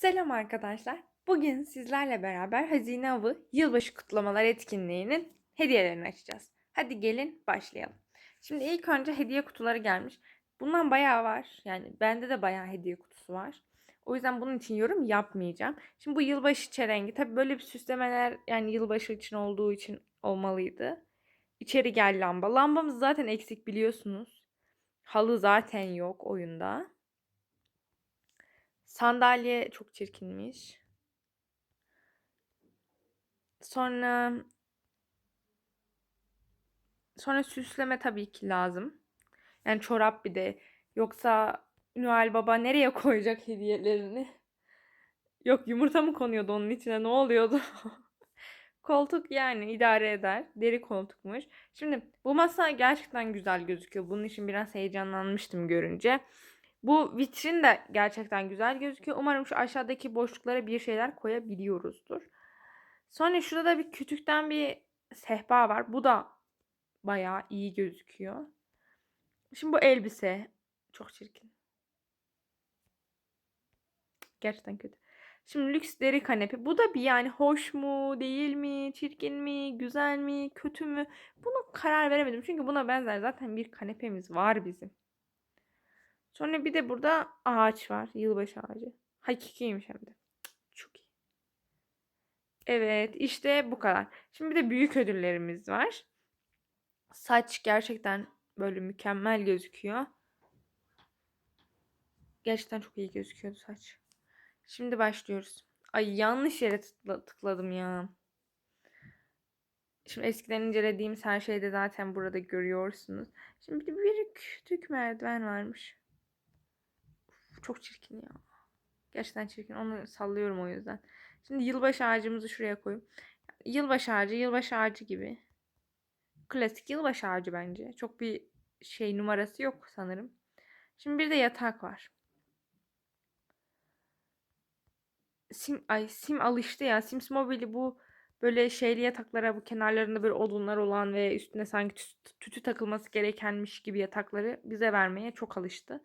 Selam arkadaşlar. Bugün sizlerle beraber Hazine Avı Yılbaşı Kutlamalar etkinliğinin hediyelerini açacağız. Hadi gelin başlayalım. Şimdi ilk önce hediye kutuları gelmiş. Bundan bayağı var. Yani bende de bayağı hediye kutusu var. O yüzden bunun için yorum yapmayacağım. Şimdi bu yılbaşı çelengi. Tabii böyle bir süslemeler yani yılbaşı için olduğu için olmalıydı. İçeri gel lamba. Lambamız zaten eksik biliyorsunuz. Halı zaten yok oyunda. Sandalye çok çirkinmiş. Sonra sonra süsleme tabii ki lazım. Yani çorap bir de. Yoksa Noel Baba nereye koyacak hediyelerini? Yok yumurta mı konuyordu onun içine? Ne oluyordu? Koltuk yani idare eder. Deri koltukmuş. Şimdi bu masa gerçekten güzel gözüküyor. Bunun için biraz heyecanlanmıştım görünce. Bu vitrin de gerçekten güzel gözüküyor. Umarım şu aşağıdaki boşluklara bir şeyler koyabiliyoruzdur. Sonra şurada da bir kütükten bir sehpa var. Bu da bayağı iyi gözüküyor. Şimdi bu elbise çok çirkin. Gerçekten kötü. Şimdi lüks deri kanepe. Bu da bir yani hoş mu, değil mi, çirkin mi, güzel mi, kötü mü? Bunu karar veremedim. Çünkü buna benzer zaten bir kanepemiz var bizim. Sonra bir de burada ağaç var. Yılbaşı ağacı. Hakikiymiş hem de. Çok iyi. Evet işte bu kadar. Şimdi bir de büyük ödüllerimiz var. Saç gerçekten böyle mükemmel gözüküyor. Gerçekten çok iyi gözüküyordu saç. Şimdi başlıyoruz. Ay yanlış yere tıkla- tıkladım ya. Şimdi eskiden incelediğimiz her şeyi de zaten burada görüyorsunuz. Şimdi bir de bir küçük merdiven varmış. Çok çirkin ya. Gerçekten çirkin. Onu sallıyorum o yüzden. Şimdi yılbaşı ağacımızı şuraya koyayım. Yılbaşı ağacı, yılbaşı ağacı gibi. Klasik yılbaşı ağacı bence. Çok bir şey numarası yok sanırım. Şimdi bir de yatak var. Sim ay Sim alıştı ya. Sims Mobile'i bu böyle şeyli yataklara bu kenarlarında böyle odunlar olan ve üstüne sanki tütü takılması gerekenmiş gibi yatakları bize vermeye çok alıştı.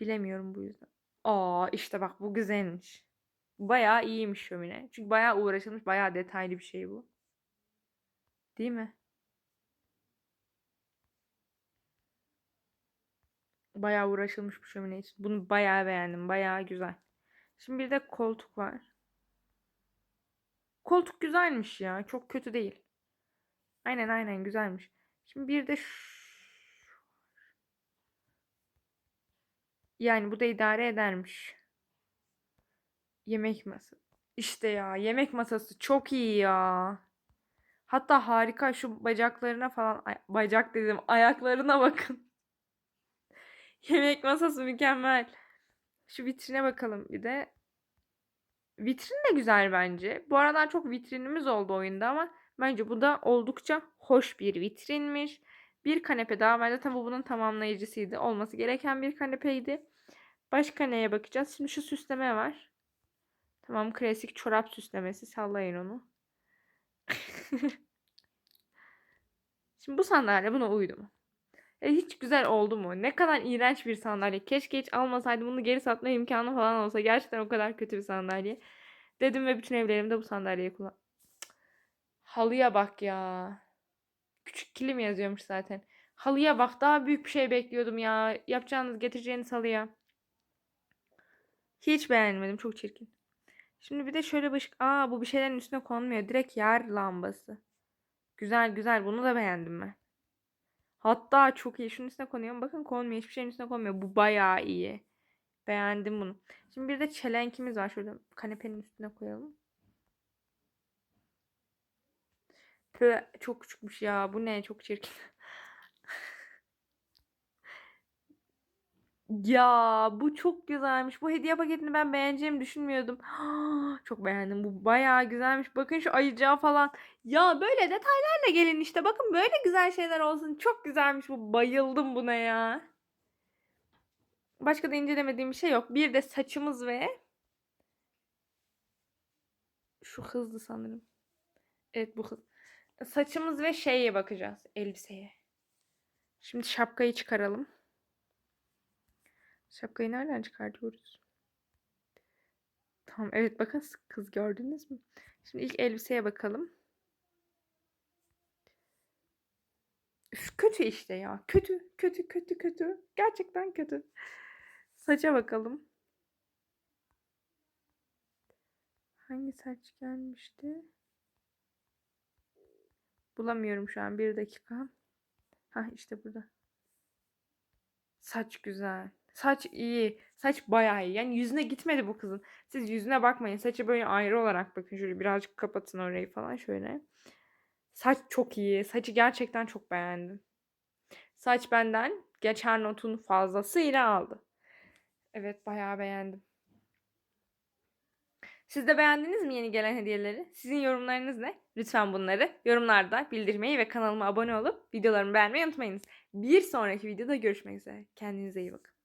Bilemiyorum bu yüzden. Aa işte bak bu güzelmiş. Bayağı iyiymiş şömine. Çünkü bayağı uğraşılmış, bayağı detaylı bir şey bu. Değil mi? Bayağı uğraşılmış bu şömine için. Bunu bayağı beğendim. Bayağı güzel. Şimdi bir de koltuk var. Koltuk güzelmiş ya. Çok kötü değil. Aynen aynen güzelmiş. Şimdi bir de şu... Yani bu da idare edermiş. Yemek masası. İşte ya yemek masası çok iyi ya. Hatta harika şu bacaklarına falan bacak dedim ayaklarına bakın. Yemek masası mükemmel. Şu vitrine bakalım bir de. Vitrin de güzel bence. Bu aralar çok vitrinimiz oldu oyunda ama bence bu da oldukça hoş bir vitrinmiş. Bir kanepe daha var. Zaten bu bunun tamamlayıcısıydı. Olması gereken bir kanepeydi. Başka neye bakacağız? Şimdi şu süsleme var. Tamam klasik çorap süslemesi. Sallayın onu. Şimdi bu sandalye buna uydu mu? E, hiç güzel oldu mu? Ne kadar iğrenç bir sandalye. Keşke hiç almasaydım. Bunu geri satma imkanı falan olsa. Gerçekten o kadar kötü bir sandalye. Dedim ve bütün evlerimde bu sandalyeyi kullan. Halıya bak ya. Küçük kilim yazıyormuş zaten. Halıya bak. Daha büyük bir şey bekliyordum ya. Yapacağınız, getireceğiniz halıya. Hiç beğenmedim. Çok çirkin. Şimdi bir de şöyle bir ışık. Aa bu bir şeylerin üstüne konmuyor. Direkt yer lambası. Güzel güzel. Bunu da beğendim ben. Hatta çok iyi. Şunun üstüne konuyorum. Bakın konmuyor. Hiçbir şeyin üstüne konmuyor. Bu bayağı iyi. Beğendim bunu. Şimdi bir de çelenkimiz var. Şurada kanepenin üstüne koyalım. Tüh, çok küçükmüş ya. Bu ne? Çok çirkin. Ya bu çok güzelmiş. Bu hediye paketini ben beğeneceğimi düşünmüyordum. Çok beğendim. Bu bayağı güzelmiş. Bakın şu ayıcağı falan. Ya böyle detaylarla gelin işte. Bakın böyle güzel şeyler olsun. Çok güzelmiş bu. Bayıldım buna ya. Başka da incelemediğim bir şey yok. Bir de saçımız ve şu hızlı sanırım. Evet bu hız. Saçımız ve şeye bakacağız. Elbiseye. Şimdi şapkayı çıkaralım. Şapkayı nereden çıkartıyoruz? Tamam evet bakın kız gördünüz mü? Şimdi ilk elbiseye bakalım. Üf, kötü işte ya. Kötü, kötü, kötü, kötü. Gerçekten kötü. Saça bakalım. Hangi saç gelmişti? Bulamıyorum şu an. Bir dakika. Ha işte burada. Saç güzel. Saç iyi. Saç bayağı iyi. Yani yüzüne gitmedi bu kızın. Siz yüzüne bakmayın. Saçı böyle ayrı olarak bakın. Şöyle birazcık kapatın orayı falan şöyle. Saç çok iyi. Saçı gerçekten çok beğendim. Saç benden geçer notun fazlasıyla aldı. Evet bayağı beğendim. Siz de beğendiniz mi yeni gelen hediyeleri? Sizin yorumlarınız ne? Lütfen bunları yorumlarda bildirmeyi ve kanalıma abone olup videolarımı beğenmeyi unutmayınız. Bir sonraki videoda görüşmek üzere. Kendinize iyi bakın.